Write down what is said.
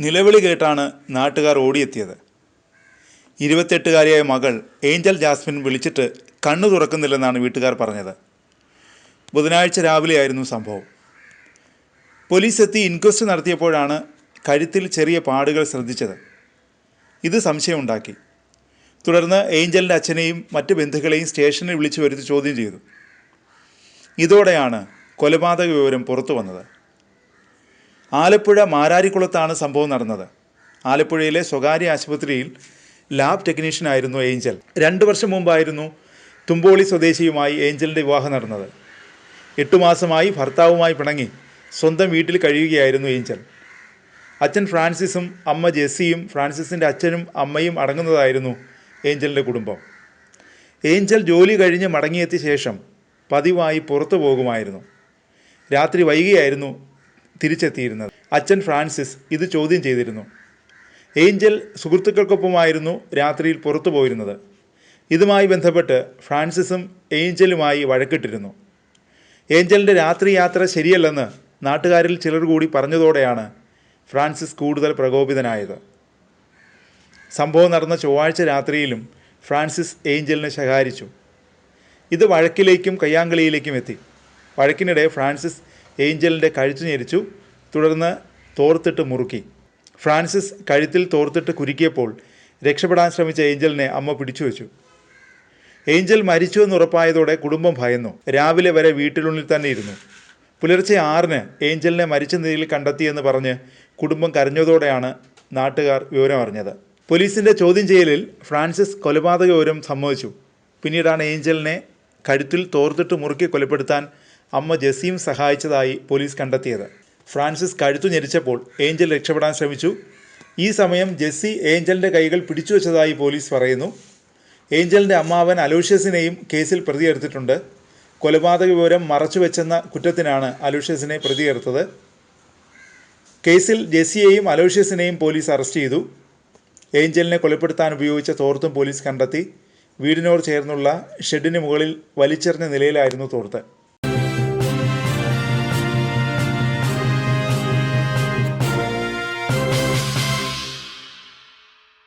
നിലവിളി കേട്ടാണ് നാട്ടുകാർ ഓടിയെത്തിയത്. ഇരുപത്തെട്ടുകാരിയായ മകൾ ഏഞ്ചൽ ജാസ്മിൻ വിളിച്ചിട്ട് കണ്ണു തുറക്കുന്നില്ലെന്നാണ് വീട്ടുകാർ പറഞ്ഞത്. ബുധനാഴ്ച രാവിലെയായിരുന്നു സംഭവം. പോലീസ് എത്തി ഇൻക്വസ്റ്റ് നടത്തിയപ്പോഴാണ് കഴുത്തിൽ ചെറിയ പാടുകൾ ശ്രദ്ധിച്ചത്. ഇത് സംശയമുണ്ടാക്കി. തുടർന്ന് ഏഞ്ചലിന്റെ അച്ഛനെയും മറ്റ് ബന്ധുക്കളെയും സ്റ്റേഷനിൽ വിളിച്ചു വരുത്തി ചോദ്യം ചെയ്തു. ഇതോടെയാണ് കൊലപാതക വിവരം പുറത്തു വന്നത്. ആലപ്പുഴ മാരാരിക്കുളത്താണ് സംഭവം നടന്നത്. ആലപ്പുഴയിലെ സ്വകാര്യ ആശുപത്രിയിൽ ലാബ് ടെക്നീഷ്യനായിരുന്നു ഏഞ്ചൽ. രണ്ട് വർഷം മുമ്പായിരുന്നു തുമ്പോളി സ്വദേശിയുമായി ഏഞ്ചലിന്റെ വിവാഹം നടന്നത്. എട്ടു മാസമായി ഭർത്താവുമായി പിണങ്ങി സ്വന്തം വീട്ടിൽ കഴിയുകയായിരുന്നു ഏഞ്ചൽ. അച്ഛൻ ഫ്രാൻസിസും അമ്മ ജെസ്സിയും ഫ്രാൻസിസിന്റെ അച്ഛനും അമ്മയും അടങ്ങുന്നതായിരുന്നു ഏഞ്ചലിന്റെ കുടുംബം. ഏഞ്ചൽ ജോലി കഴിഞ്ഞ് മടങ്ങിയെത്തിയ ശേഷം പതിവായി പുറത്തു പോകുമായിരുന്നു. രാത്രി വൈകിയായിരുന്നു തിരിച്ചെത്തിയിരുന്നത്. അച്ഛൻ ഫ്രാൻസിസ് ഇത് ചോദ്യം ചെയ്തിരുന്നു. ഏഞ്ചൽ സുഹൃത്തുക്കൾക്കൊപ്പമായിരുന്നു രാത്രിയിൽ പുറത്തു പോയിരുന്നത്. ഇതുമായി ബന്ധപ്പെട്ട് ഫ്രാൻസിസും ഏഞ്ചലുമായി വഴക്കിട്ടിരുന്നു. ഏഞ്ചലിന്റെ രാത്രി യാത്ര ശരിയല്ലെന്ന് നാട്ടുകാരിൽ ചിലർ കൂടി പറഞ്ഞതോടെയാണ് ഫ്രാൻസിസ് കൂടുതൽ പ്രകോപിതനായത്. സംഭവം നടന്ന ചൊവ്വാഴ്ച രാത്രിയിലും ഫ്രാൻസിസ് ഏഞ്ചലിനെ ശകാരിച്ചു. ഇത് വഴക്കിലേക്കും കയ്യാങ്കളിയിലേക്കും എത്തി. വഴക്കിനിടെ ഫ്രാൻസിസ് ഏഞ്ചലിന്റെ കഴുത്തു ഞെരിച്ചു. തുടർന്ന് തോർത്തിട്ട് മുറുക്കി. ഫ്രാൻസിസ് കഴുത്തിൽ തോർത്തിട്ട് കുരുക്കിയപ്പോൾ രക്ഷപ്പെടാൻ ശ്രമിച്ച ഏഞ്ചലിനെ അമ്മ പിടിച്ചു വെച്ചു ഏഞ്ചൽ മരിച്ചു എന്ന് ഉറപ്പായതോടെ കുടുംബം ഭയന്നു. രാവിലെ വരെ വീട്ടിനുള്ളിൽ തന്നെ ഇരുന്നു. പുലർച്ചെ ആറിന് ഏഞ്ചലിനെ മരിച്ച നിലയിൽ കണ്ടെത്തിയെന്ന് പറഞ്ഞ് കുടുംബം കരഞ്ഞതോടെയാണ് നാട്ടുകാർ വിവരം അറിഞ്ഞത് പോലീസിന്റെ ചോദ്യം ചെയ്യലിൽ ഫ്രാൻസിസ് കൊലപാതക വിവരം സമ്മതിച്ചു. പിന്നീടാണ് ഏഞ്ചലിനെ കഴുത്തിൽ തോർത്തിട്ട് മുറുക്കി കൊലപ്പെടുത്താൻ അമ്മ ജസീം സഹായിച്ചതായി പോലീസ് കണ്ടെത്തിയത്. ഫ്രാൻസിസ് കഴുത്തു ഞെരിച്ചപ്പോൾ ഏഞ്ചൽ രക്ഷപ്പെടാൻ ശ്രമിച്ചു. ഈ സമയം ജെസ്സി ഏഞ്ചലിന്റെ കൈകൾ പിടിച്ചു വെച്ചതായി പോലീസ് പറയുന്നു. ഏഞ്ചലിന്റെ അമ്മാവൻ അലൂഷ്യസിനെയും കേസിൽ പ്രതിയെടുത്തിട്ടുണ്ട്. കൊലപാതക വിവരം മറച്ചുവെച്ചെന്ന കുറ്റത്തിനാണ് അലൂഷ്യസിനെ പ്രതിയെടുത്തത്. കേസിൽ ജെസ്സിയെയും അലോഷ്യസിനെയും പോലീസ് അറസ്റ്റ് ചെയ്തു. ഏഞ്ചലിനെ കൊലപ്പെടുത്താൻ ഉപയോഗിച്ച തോർത്തും പോലീസ് കണ്ടെത്തി. വീടിനോട് ചേർന്നുള്ള ഷെഡിന് മുകളിൽ വലിച്ചെറിഞ്ഞ നിലയിലായിരുന്നു തോർത്ത്.